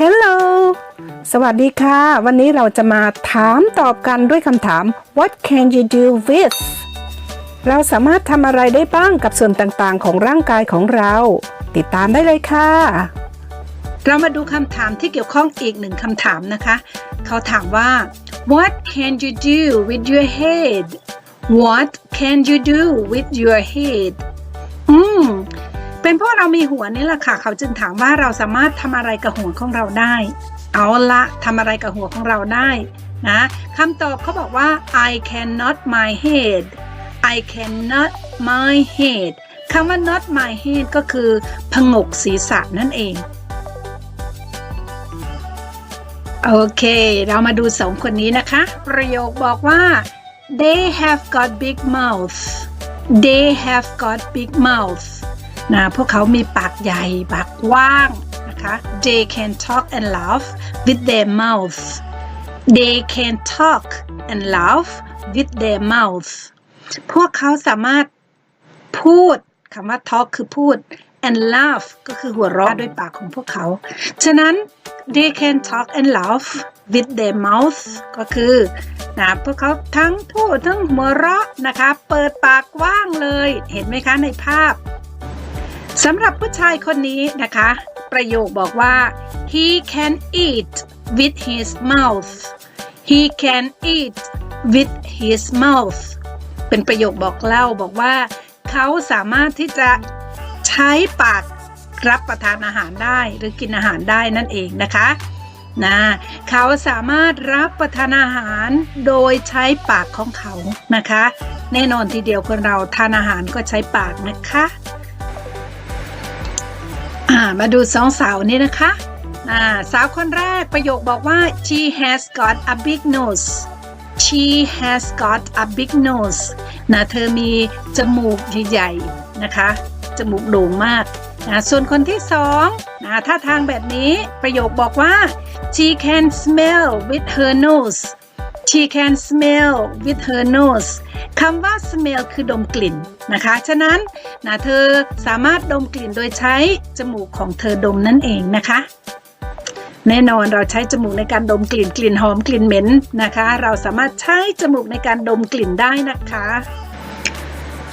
Hello สวัสดีค่ะ วันนี้เราจะมาถามตอบกันด้วยคำถาม What can you do with เราสามารถทำอะไรได้บ้างกับส่วนต่างๆ ของร่างกายของเรา ติดตามได้เลยค่ะ เรามาดูคำถามที่เกี่ยวข้องอีกหนึ่งคำถามนะคะ เขาถามว่า What can you do with your head What can you do with your head อืม เป็นเพราะเรามีหัวนี่แหละค่ะ เขาจึงถามว่าเราสามารถทำอะไรกับหัวของเราได้ เอาละทำอะไรกับหัวของเราได้นะคำตอบเขาบอกว่า I cannot my head I cannot my head คำว่า not my head ก็คือผงกศีรษะนั่นเอง โอเค เรามาดูสองคนนี้นะคะ ประโยคบอกว่า they have got big mouths they have got big mouth นะพวกเขามีปากใหญ่ ปากกว้างนะคะ they can talk and laugh with their mouth they can talk and laugh with their mouth พวกเขาสามารถพูดคำว่า talk คือพูด and laugh ก็คือหัวเราะด้วยปากของพวกเขา ฉะนั้น they can talk and laugh with their mouth ก็คือนะพวกเขาทั้งพูดทั้งหัวเราะนะคะ เปิดปากกว้างเลย เห็นไหมคะในภาพสำหรับผู้ชายคนนี้นะคะ ประโยคบอกว่า he can eat with his mouth he can eat with his mouth เป็นประโยคบอกเล่าบอกว่า เขาสามารถที่จะใช้ปากรับประทานอาหารได้หรือกินอาหารได้นั่นเองนะคะ นะเขาสามารถรับประทานอาหารโดยใช้ปากของเขานะคะ แน่นอนทีเดียวคนเราทานอาหารก็ใช้ปากนะคะมาดูสองสาวนี้นะคะสาวคนแรกประโยคบอกว่า she has got a big nose she has got a big nose นะเธอมีจมูกใหญ่ๆนะคะ จมูกโด่งมากนะส่วนคนที่สองนะท่าทางแบบนี้ประโยคบอกว่า she can smell with her nose she can smell with her nose คำว่า smell คือดมกลิ่นนะคะ ฉะนั้นนะเธอสามารถดมกลิ่นโดยใช้จมูกของเธอดมนั่นเองนะคะ แน่นอนเราใช้จมูกในการดมกลิ่นกลิ่นหอมกลิ่นเหม็นนะคะ เราสามารถใช้จมูกในการดมกลิ่นได้นะคะ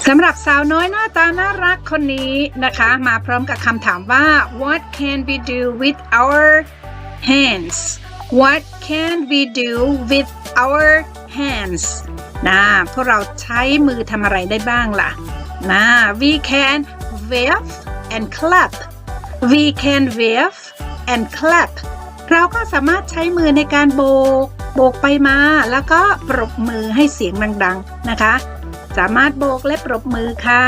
สำหรับสาวน้อยหน้าตาน่ารักคนนี้นะคะ มาพร้อมกับคำถามว่า what can we do with our hands what can we do with our hands นะพวกเราใช้มือทำอะไรได้บ้างล่ะนะ we can wave and clap we can wave and clap เราก็สามารถใช้มือในการโบก โบกไปมา แล้วก็ปรบมือให้เสียงดังๆนะคะ สามารถโบกและปรบมือค่ะ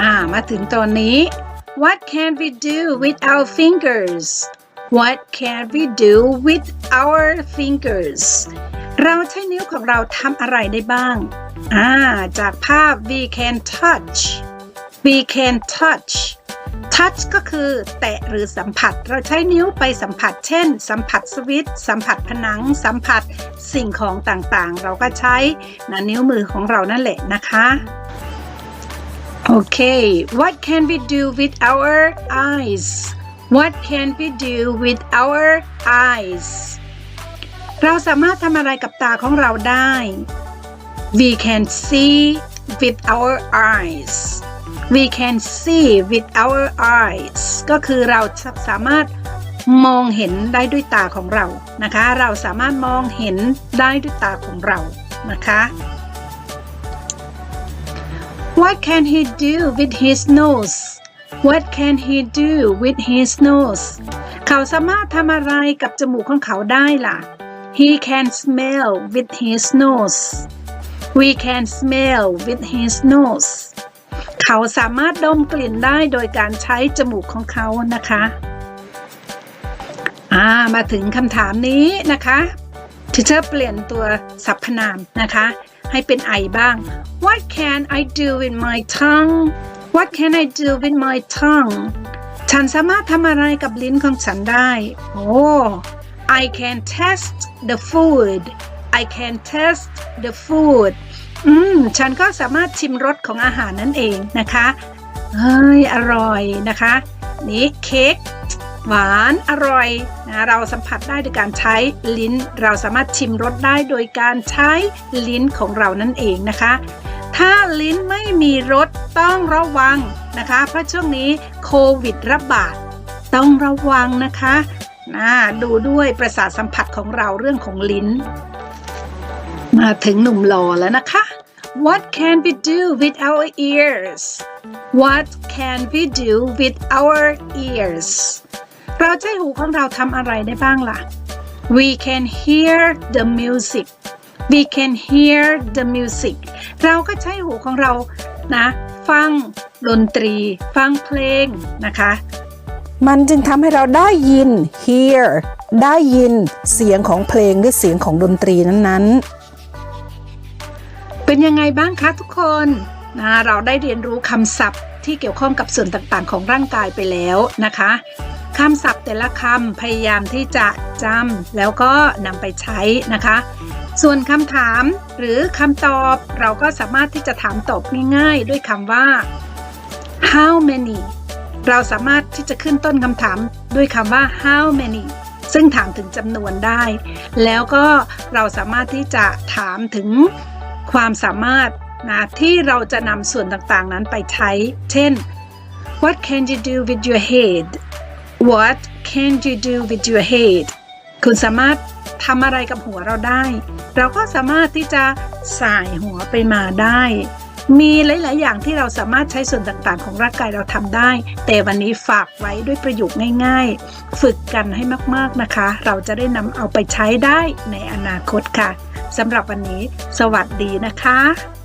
อ่ามาถึงตอนนี้ What can we do with our fingers What can we do with our fingers เราใช้นิ้วของเราทำอะไรได้บ้าง อ่า จากภาพ we can touch we can touch touch ก็คือแตะหรือสัมผัส เราใช้นิ้วไปสัมผัส เช่น สัมผัสสวิตช์สัมผัสผนัง สัมผัสสิ่งของต่างๆ เราก็ใช้นะนิ้วมือของเรานั่นแหละนะคะ โอเค what can we do with our eyes what can we do with our eyes เราสามารถทำอะไรกับตาของเราได้ we can see with our eyes we can see with our eyes ก็คือเราสามารถมองเห็นได้ด้วยตาของเรานะคะ เราสามารถมองเห็นได้ด้วยตาของเรานะคะ What can he do with his nose What can he do with his nose เขาสามารถทำอะไรกับจมูกของเขาได้ล่ะ He can smell with his nose We can smell with his nose เขาสามารถดมกลิ่นได้โดยการใช้จมูกของเขานะคะอ่ามาถึงคำถามนี้นะคะทีเชอร์เปลี่ยนตัวสรรพนามนะคะ ให้เป็นไอบ้าง What can I do with my tongue What can I do with my tongue ฉันสามารถทำอะไรกับลิ้นของฉันได้โอ้ I can test the food I can test the food อืม ฉันก็สามารถชิมรสของอาหารนั่นเองนะคะ เฮ้ย อร่อยนะคะ นี่เค้ก หวานอร่อยนะเราสัมผัสได้โดยการใช้ลิ้น เราสามารถชิมรสได้โดยการใช้ลิ้นของเรานั่นเองนะคะ ถ้าลิ้นไม่มีรสต้องระวังนะคะ เพราะช่วงนี้โควิดระบาดต้องระวังนะคะนะดูด้วยประสาทสัมผัสของเราเรื่องของลิ้น มาถึงหนุ่มหล่อแล้วนะคะ What can we do with our ears What can we do with our ears เราใช้หูของเราทำอะไรได้บ้างล่ะ We can hear the music We can hear the music เราก็ใช้หูของเรานะ ฟังดนตรี ฟังเพลงนะคะ มันจึงทำให้เราได้ยิน hear ได้ยินเสียงของเพลงหรือเสียงของดนตรีนั้นๆ เป็นยังไงบ้างคะทุกคนนะเราได้เรียนรู้คำศัพท์ที่เกี่ยวข้องกับส่วนต่างๆ ของร่างกายไปแล้วนะคะ คำศัพท์แต่ละคำพยายามที่จะจำแล้วก็นำไปใช้นะคะ ส่วนคำถามหรือคำตอบเราก็สามารถที่จะถามตอบง่ายๆ ด้วยคำว่า how many เราสามารถที่จะขึ้นต้นคำถามด้วยคำว่า how many ซึ่งถามถึงจำนวนได้ แล้วก็เราสามารถที่จะถามถึงความสามารถนะที่เราจะนำส่วนต่างๆนั้นไปใช้ เช่น What can you do with your head What can you do with your head คุณสามารถทำอะไรกับหัวเราได้ เราก็สามารถที่จะสายหัวไปมาได้ มีหลาย ๆ อย่างที่เราสามารถใช้ส่วนต่าง ๆ ของร่างกายเราทำได้ แต่วันนี้ฝากไว้ด้วยประโยคง่าย ๆ ฝึกกันให้มาก ๆ นะคะ เราจะได้นำเอาไปใช้ได้ในอนาคตค่ะสำหรับวันนี้ สวัสดีนะคะ